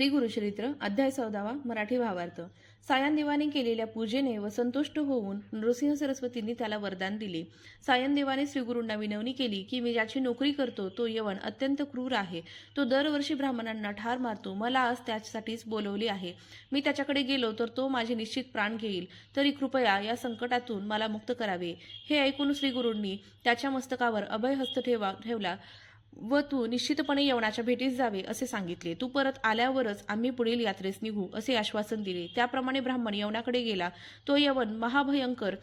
श्री गुरुचरित्र अध्याय चौदावा मराठी भावार्थ. सायनदेवाने केलेल्या पूजेने व संतुष्ट होऊन नृसिंह सरस्वतींनी त्याला वरदान दिले. सायनदेवाने श्रीगुरूंना विनवणी केली की मी ज्याची नोकरी करतो तो यवन अत्यंत क्रूर आहे. तो दरवर्षी ब्राह्मणांना ठार मारतो. मला आज त्यासाठीच बोलवले आहे. मी त्याच्याकडे गेलो तर तो माझे निश्चित प्राण घेईल. तरी कृपया या संकटातून मला मुक्त करावे. हे ऐकून श्रीगुरूंनी त्याच्या मस्तकावर अभय हस्त ठेवा ठेवला. व तू निश्चितपणे यवनाच्या भेटीस जावे असे सांगितले. तू परत आल्यावरच आम्ही पुढील यात्रेस निघू असे आश्वासन दिले. त्याप्रमाणे ब्राह्मण यवनाकडे गेला. तो यवन महाभयंकर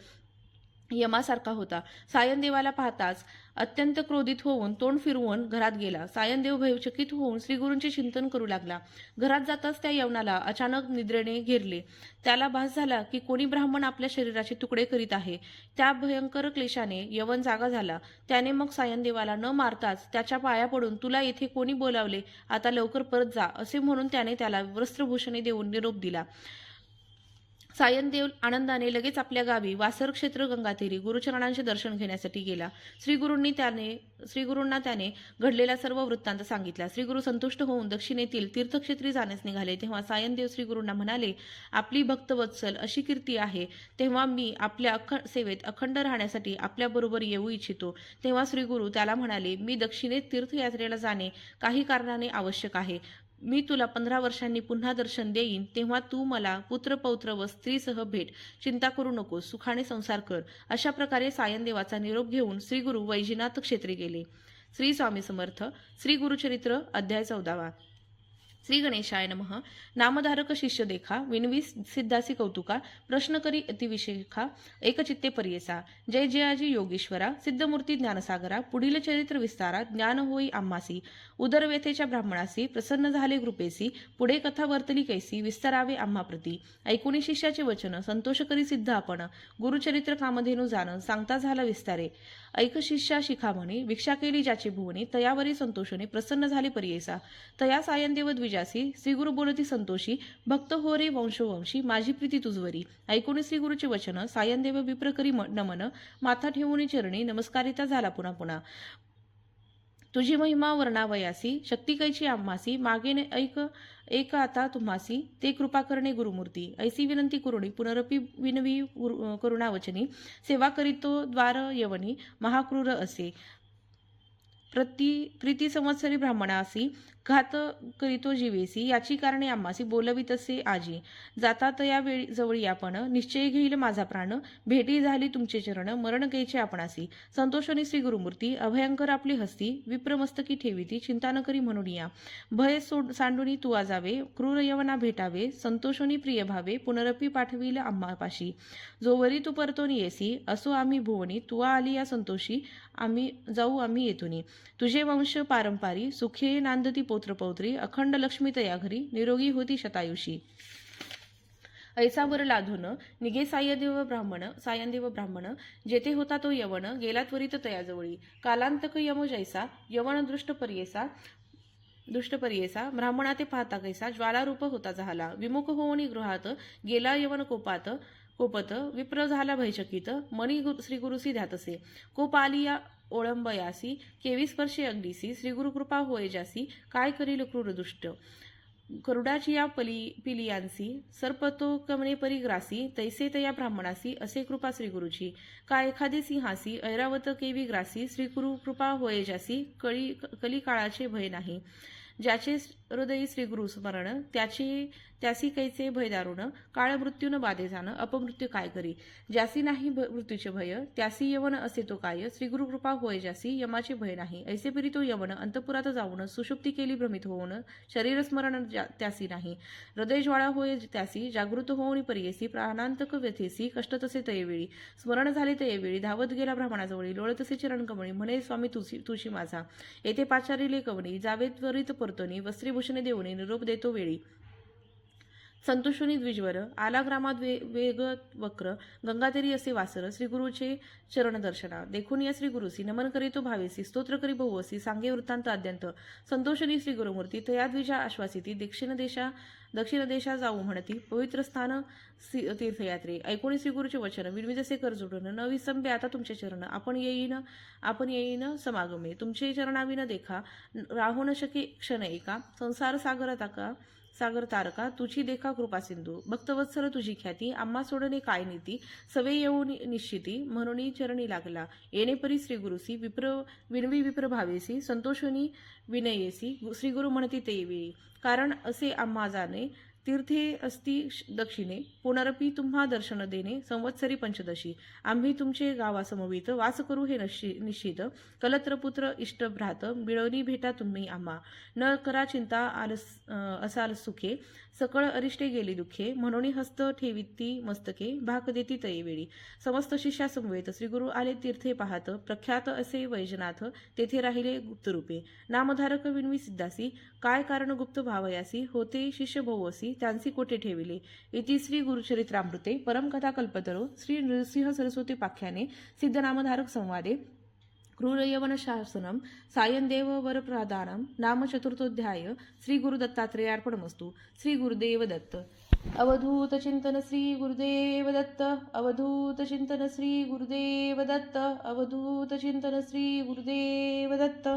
यमासारखा होता. सायनदेवाला पाहताच अत्यंत क्रोधित होऊन तोंड फिरवून घरात गेला. सायनदेव भयचकित होऊन श्रीगुरूंचे चिंतन करू लागला. घरात जाताच त्या यवनाला अचानक निद्रेने घेरले. त्याला भास झाला की कोणी ब्राह्मण आपल्या शरीराचे तुकडे करीत आहे. त्या भयंकर क्लेशाने यवन जागा झाला. त्याने मग सायनदेवाला न मारताच त्याच्या पाया पडून तुला येथे कोणी बोलावले? आता लवकर परत जा असे म्हणून त्याने त्याला वस्त्रभूषणे देऊन निरोप दिला. सायनदेव आनंदाने लगेच आपल्या गावी वासर क्षेत्र गंगातीरी गुरुचरणांचे दर्शन घेण्यासाठी गेला. श्रीगुरूंनी त्याने श्रीगुरूंना त्याने घडलेला सर्व वृत्तांत सांगितला. श्रीगुरू संतुष्ट होऊन दक्षिणेतील तीर्थक्षेत्री जाण्यास निघाले. तेव्हा सायनदेव श्रीगुरूंना म्हणाले आपली भक्तवत्सल अशी कीर्ती आहे. तेव्हा मी आपल्या अख सेवेत अखंड राहण्यासाठी आपल्याबरोबर येऊ इच्छितो. तेव्हा श्रीगुरू त्याला म्हणाले मी दक्षिणेत तीर्थयात्रेला जाणे काही कारणाने आवश्यक आहे. मी तुला पंधरा वर्षांनी पुन्हा दर्शन देईन तेव्हा तू मला पुत्र पौत्र व स्त्रीसह भेट. चिंता करू नकोस सुखाने संसार कर. अशा प्रकारे सायनदेवाचा निरोप घेऊन श्री गुरु वैजनाथ क्षेत्री गेले. श्री स्वामी समर्थ. श्री गुरुचरित्र अध्याय चौदावा. श्री गणेशाय नमः. नामधारक शिष्य देखा विनवी सिद्धासी कौतुका प्रश्न करी अतिविशेखा एकचित्ते पर्येसा जय जयाजी योगेश्वरा सिद्धमूर्ती ज्ञानसागरा पुढील चरित्र विस्तारा ज्ञान होई आम्हासी उदरव्यथेच्या ब्राह्मणासी प्रसन्न झाले कृपेसी पुढे कथा वर्तली कैसी विस्तारावे आम्हाप्रती ऐकुणी शिष्याचे वचन संतोष करी सिद्ध आपण गुरुचरित्र कामधेनू जाणं सांगता झाला विस्तारे. ऐक शिष्या शिखामणी भिक्षा केली ज्याची भुवनी तयावरी संतोषने प्रसन्न झाले पर्येसा. तया सायनदेव द्विजासी श्रीगुरु बोलती संतोषी भक्त हो रे वंशोवंशी माझी प्रीती तुझवरी ऐकून श्रीगुरूचे वचन सायनदेव विप्रकरी नमन माथा ठेवून चरणी नमस्कारिता झाला पुन्हा पुन्हा. तुझी महिमा वर्णावयासी शक्ती कैची आम्हासी मागे ऐक एक आता तुम्हासी ते कृपा करणे गुरुमूर्ती. ऐसी विनंती कुरुणी पुनरपी विनवी करुणावचनी सेवा करीतो द्वार यवनी महाक्रूर असे. प्रति प्रीती संवत्सरी ब्राह्मणासी घात करीतो जीवेसी याची कारणे आम्हासी बोलवीत असे आजी. जातात या वेळी जवळी आपण निश्चय घेईल माझा प्राण भेटी झाली तुमचे चरण मरण घ्यायचे आपणासी. संतोषणी श्री गुरुमूर्ती अभयंकर आपली हस्ती विप्रमस्तकी ठेविती चिंता न करी म्हणून या. भय सोड सांडुनी तू आजावे क्रूर यवना भेटावे संतोषोनी प्रिय भावे पुनरपी पाठविल आम्हापाशी. जोवरी तू परतोनी येसी असो आम्ही भुवनी तुवा आली या संतोषी आम्ही जाऊ आम्ही येतोनी. तुझे वंश पारंपारी सुखी नांदती पौत्रपौत्री अखंड लक्ष्मी तया घरी निरोगी होती शतायुषी. ऐसावर लाधून निघे सायदेव ब्राह्मण सायंदेव ब्राह्मण जेथे होता तो यवन गेला त्वरित तयाजवळी. कालांतक यम जैसा यवन दृष्ट पर्येसा दुष्ट ब्राह्मणा ते पाहता कैसा ज्वालारूप होता झाला विमुख होऊन गृहात गेला यवन कोपात कोपत विप्र झाला भयचकित मणी गु- श्रीगुरुसी ध्यातसे. कोप आली या ओळंबयासी केवी स्पर्शे अगदीसी श्रीगुरु कृपा होय जासी काय करील क्रूरदुष्ट करुडाची या पली पिलियांसी सर्पतो कमणे परिग्रासी तैसे तया ब्राह्मणासी असे कृपा श्रीगुरुची. का एखादे सिंहासी ऐरावत केवी ग्रासी श्रीगुरु कृपा होय जासी कळी कलिकाळाचे भय नाही. ज्याचे हृदयी श्रीगुरु स्मरण त्याचे त्यासी कैचे भय दारुण काळ मृत्यून बाधे जाणं अपमृत्यू काय करी? ज्यासी नाही भ- मृत्यूचे भय त्यासी यवन असे तो काय? श्रीगुरु कृपा होय ज्यासी यमाचे भय नाही. ऐसे परी तो यवन अंतपुरात जाऊन सुषुप्ती केली भ्रमित होऊन शरीर स्मरण ज्या- त्यासी नाही. हृदय ज्वाळा होय त्यासी जागृत होऊन परियेसी प्राणांतक व्यथेसी कष्ट तसे तयवेळी स्मरण झाले तयवेळी धावत गेला ब्राह्मणाजवळी लोळतसे चरण कमळी म्हणे स्वामी तुझी तुझी माझा. येथे पाचारिले कवणी जावे त्वरित वर्तनी वस्त्रीभूषणे देऊने निरोप देतो वेळी. संतोषुनी द्विजवर आला ग्रामात वे वेग वक्र गंगातेरी असे वासर श्रीगुरुचे चरण दर्शना देखून या श्रीगुरुसी नमन करीतो भावेसी स्तोत्र करी बहुवसी सांगे वृत्तांत अद्यंत. संतोषनी श्री गुरुमूर्ती तया द्विजा आश्वासिती दक्षिण देशा दक्षिण देशा जाऊ म्हणती. पवित्र स्थान तीर्थयात्रे. ऐकून श्री गुरुचे वचन. विणवी जसे कर जुडून न विसंबे आता तुमचे चरण. आपण येईन आपण येईन समागमे. तुमचे चरणाविन देखा. राहू न शके क्षण एका. संसार सागर ताका सागर तारका तुझी देखा कृपा सिंधू भक्तवत्सर तुझी ख्याती आम्हा सोडणे काय नीती? सवे येऊन निश्चिती म्हणून चरणी लागला. येणे परी श्री गुरुसी विप्र विनवी विप्र भावेसी संतोषणी विनयेसी श्री गुरु म्हणती ते कारण असे आम्हा जाणे तीर्थे अस्ति दक्षिणे पुनरपी तुम्हा दर्शन देणे संवत्सरी पंचदशी. आम्ही तुमचे गावासमवेत वास करू हे निश्चित. कलत्र पुत्र इष्ट भ्रात बिळवणी भेटा तुम्ही आम्हा. न करा चिंता आलस असाल सुखे. सकळ अरिष्टे गेली दुःखे. म्हणून हस्त ठेविती मस्तके. भाक देती तयवेळी समस्त शिष्या समवेत श्रीगुरु आले तीर्थे पाहत. प्रख्यात असे वैजनाथ तेथे राहिले गुप्तरूपे. नामधारक विणवी सिद्धासी. काय कारण गुप्त भावयासी? होते शिष्य भोवसी त्यांसी कोठे ठेविले? इति श्री गुरुचरित्रामृते परमकथा कल्पतरो श्री नृसिंह सरस्वती पाख्याने सिद्धनामधारक संवादे क्रूरयवन शासनम सायनदेव वरप्रदानम नाम चतुर्थोध्याय श्री गुरुदत्तात्रेयार्पणमस्तु श्री गुरुदेव दत्त. अवधूत चिंतन श्री गुरुदेव दत्त अवधूत चिंतन श्री गुरुदेव दत्त अवधूत चिंतन श्री गुरुदेव दत्त.